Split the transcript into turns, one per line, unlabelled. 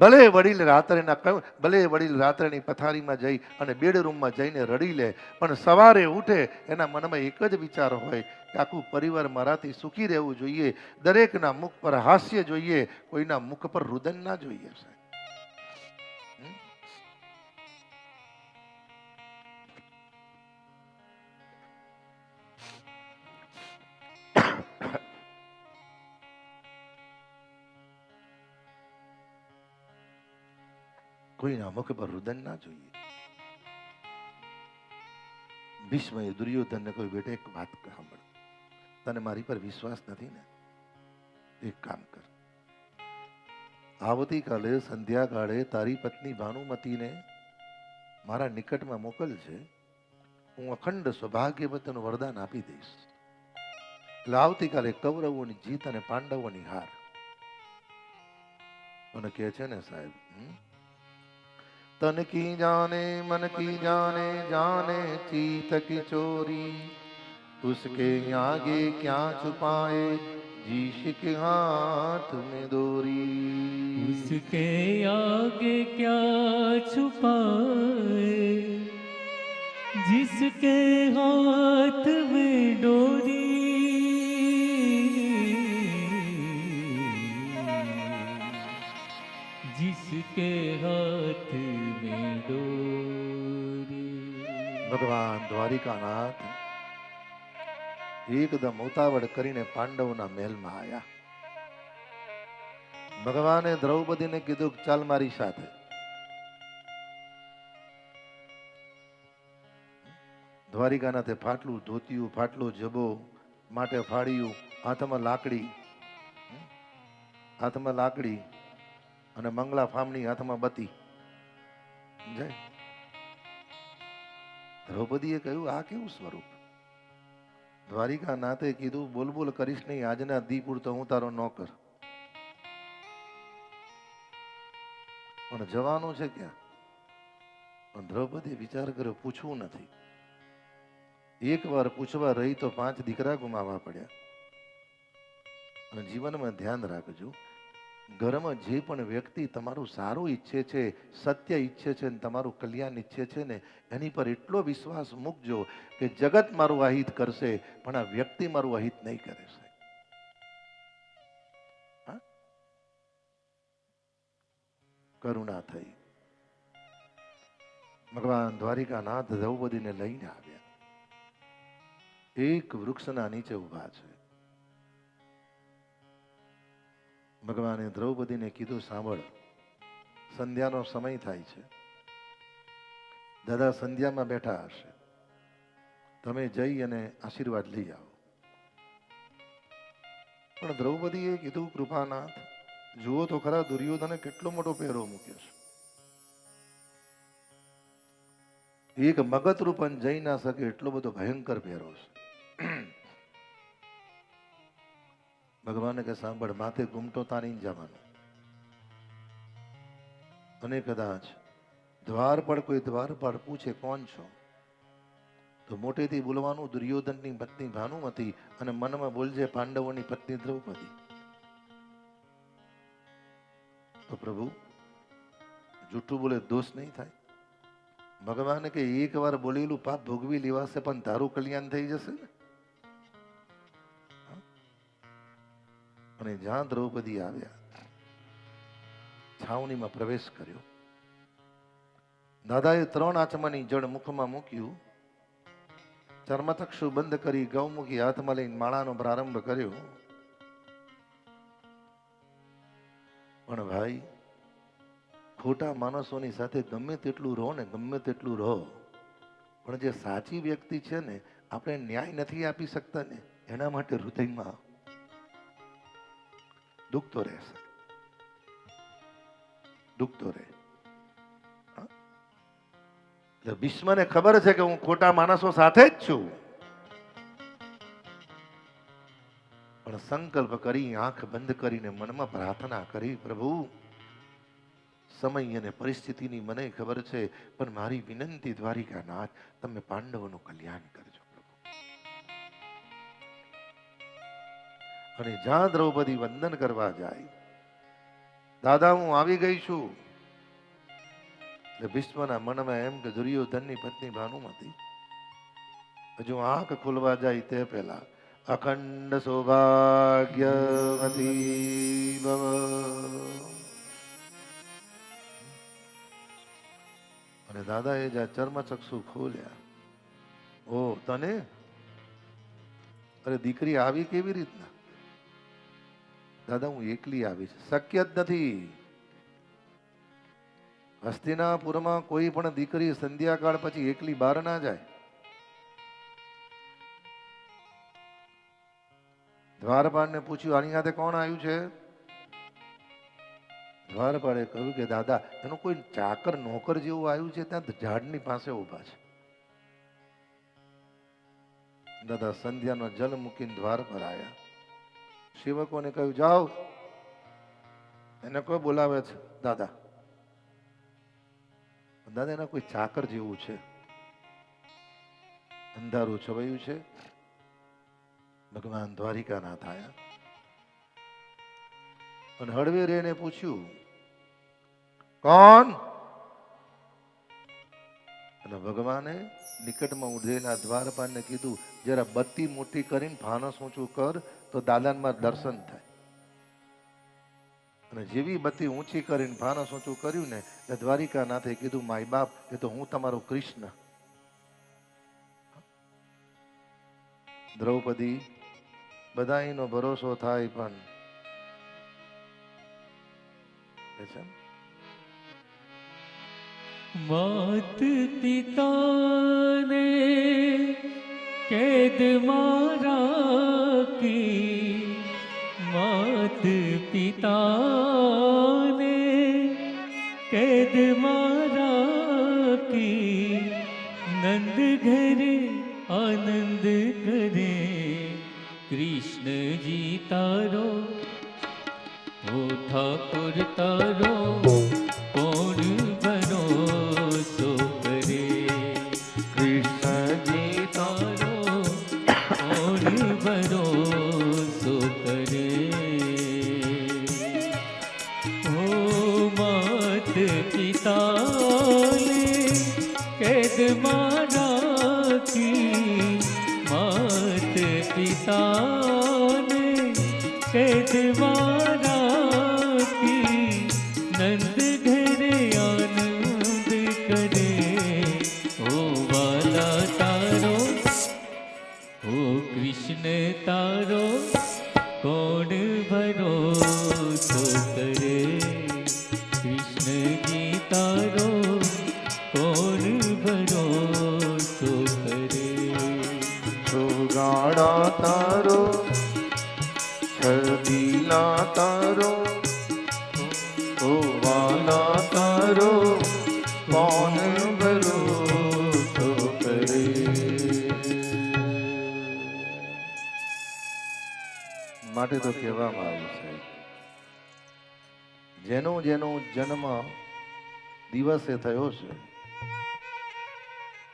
ભલે વડીલ રાત્રેના કહ્યું ભલે વડીલ રાત્રેની પથારીમાં જઈ અને બેડરૂમમાં જઈને રડી લે, પણ સવારે ઉઠે એના મનમાં એક જ વિચાર હોય કે આખું પરિવાર મારાથી સુખી રહેવું જોઈએ, દરેકના મુખ પર હાસ્ય જોઈએ, કોઈના મુખ પર રુદન ના જોઈએ સાહેબ. કોઈના મુખ પર રુદન ના જોઈએ. ભીષ્મએ દુર્યોધનને કોઈ બેટા, એક વાત સાંભળ. તને મારી પર વિશ્વાસ નથી ને? એક કામ કર. આવતીકાલે સંધ્યાકાળે તારી પત્ની ભાનુમતીને મારા નિકટમાં મોકલજે. હું અખંડ સૌભાગ્યવતનું વરદાન આપી દઈશ. એટલે આવતીકાલે કૌરવોની જીત અને પાંડવોની હાર. મને કહે છે ને સાહેબ, હમ? तन की जाने, मन की जाने जाने चीत की चोरी। उसके आगे क्या छुपाए जीश के हाथ में दोरी।
उसके आगे क्या छुपाए, जिसके हाथ में डोरी। जिसके हाथ
ભગવાન દ્વારિકાનાથ એકદમ ઉતાવળ કરીને પાંડવના મહેલમાં આવ્યા ભગવાને દ્રૌપદીને કીધું ચાલ મારી સાથે. દ્વારિકાનાથે ફાટલું ધોતિયું, ફાટલું જબો, માટે ફાડ્યું હાથમાં લાકડી? હાથમાં લાકડી અને મંગલા ફામણી હાથમાં બતી સમજાય? દ્રૌપદીએ કહ્યું, આ કેવું સ્વરૂપ? દ્વારિકા નાથે કીધું, બોલ બોલ કરીશ નહીં, આજના દીપુર તો હું તારો નોકર. પણ જવાનું છે ક્યાં? પણ દ્રૌપદી વિચાર કર્યો, પૂછવું નથી. એક વાર પૂછવા રહી તો પાંચ દીકરા ગુમાવવા પડ્યા. અને જીવનમાં ધ્યાન રાખજો ઘરમાં જે પણ વ્યક્તિ તમારું સારું ઈચ્છે છે, સત્ય ઈચ્છે છે ને તમારું કલ્યાણ ઈચ્છે છે ને, એની પર એટલો વિશ્વાસ મૂકજો કે જગત મારું અહિત કરશે, પણ આ વ્યક્તિ મારું અહિત નહીં કરે છે? કરુણા થઈ. ભગવાન દ્વારિકાનાથ દ્રૌપદીને લઈને આવ્યા. એક વૃક્ષના નીચે ઊભા છે. ભગવાને દ્રૌપદીને કીધું, સાંભળ, સંધ્યાનો સમય થાય છે. દાદા સંધ્યામાં બેઠા હશે. તમે જઈ અને આશીર્વાદ લઈ આવો. પણ દ્રૌપદીએ કીધું, કૃપાનાથ, જુઓ તો ખરા દુર્યોધને કેટલો મોટો પહેરો મૂક્યો છે. એક મગત રૂપન જઈ ના શકે એટલો બધો ભયંકર પહેરો છે. ભગવાને કે સાંભળ, માથે ઘૂમટો તારી જવાનું. અને કદાચ દ્વાર પર કોઈ દ્વાર પર પૂછે, કોણ છો? તો મોટેથી બોલવાનું દુર્યોધનની પત્ની ભાનુમતી અને મનમાં બોલજે, પાંડવોની પત્ની દ્રૌપદી. તો પ્રભુ, જૂઠું બોલે દોષ નહીં થાય. ભગવાને કે એક વાર બોલેલું પાપ ભોગવી લેવાશે પણ તારું કલ્યાણ થઈ જશે ને? અને જ્યાં દ્રૌપદી આવ્યા, છાવણીમાં પ્રવેશ કર્યો. દાદાએ ત્રણ આત્માની જળ મુખમાં મૂક્યું ચર્મથક્ષુ બંધ કરી ગૌમુખી હાથમાં લઈને માળાનો પ્રારંભ કર્યો. પણ ભાઈ, ખોટા માણસોની સાથે ગમે તેટલું રહો ને ગમે તેટલું રહો, પણ જે સાચી વ્યક્તિ છે ને, આપણે ન્યાય નથી આપી શકતા ને, એના માટે હૃદયમાં દુઃખ તો એટલે ભીષ્મને ખબર છે કે હું ખોટા માણસો સાથે જ છું. પણ સંકલ્પ કરી, આંખ બંધ કરીને મનમાં પ્રાર્થના કરી, પ્રભુ, સમય અને પરિસ્થિતિની મને ખબર છે, પણ મારી વિનંતી દ્વારિકાનાથ, તમે પાંડવોનું કલ્યાણ કરજો. અને જ્યાં દ્રૌપદી વંદન કરવા જાય. દાદા, હું આવી ગઈ છું. એટલે ભીષ્મના મનમાં એમ કે દુર્યોધનની પત્ની ભાનુમતી, હજુ આંખ ખુલવા જાય તે પહેલા. અખંડ સૌભાગ્યવતી અને અને દાદાએ જ્યાં ચર્મચક્ષુ ખોલ્યા. ઓ તને? અરે, દીકરી આવી કેવી રીતના? દાદા, હું એકલી આવી શક્ય જ નથી. હસ્તિનાપુરમાં કોઈ પણ દીકરી સંધ્યાકાળ પછી એકલી બહાર ના જાય. દ્વારપાળને પૂછ્યું, આની સાથે કોણ આવ્યું છે? દ્વારપાળે કહ્યું કે, દાદા, એનું કોઈ ચાકર, નોકર જેવું આવ્યું છે, ત્યાં ઝાડની પાસે ઊભા છે. દાદા, સંધ્યાનો જલ મૂકીને દ્વાર પર આવ્યા સેવકોને કહ્યું, જાઓ. એને કોઈ બોલાવે છે, દાદા. દાદા, એના કોઈ ચાકર જેવું છે. અંધારું છવાયું છે. ભગવાન દ્વારિકાનાથ આયા. અને હળવે એને પૂછ્યું, કોણ? અને ભગવાને નિકટમાં ઉધેલા દ્વારપાળને કીધું, જરા બત્તી મોટી કરીને ફાનસ ઊંચું કર તો દાદાનમાં દર્શન થાય. અને જેવી બત્તી ઊંચી કરીને ભાનસ ઊંચું કર્યું ને, એટલે દ્વારિકાનાથે કીધું, માય બાપ, એ તો હું તમારો કૃષ્ણ. દ્રૌપદી બધાનો ભરોસો થાય પણ કે
માત પિતાને કેદ પિતાને કેદ મારા નંદ ઘરે આનંદ કરે કૃષ્ણજી તારો ઓ ઠાકુર તારો. માત પિતાને કેદ મારાથી મત પિતાને કેદ મારાથી કોણ ભરોસો કરે
સુગાડા તારો છબીલા તારો ઓવાના તારો કોણ ભરોસો કરે માટે તો કહેવામાં આવ્યું છે જેનો જેનો જન્મ દિવસે થયો છે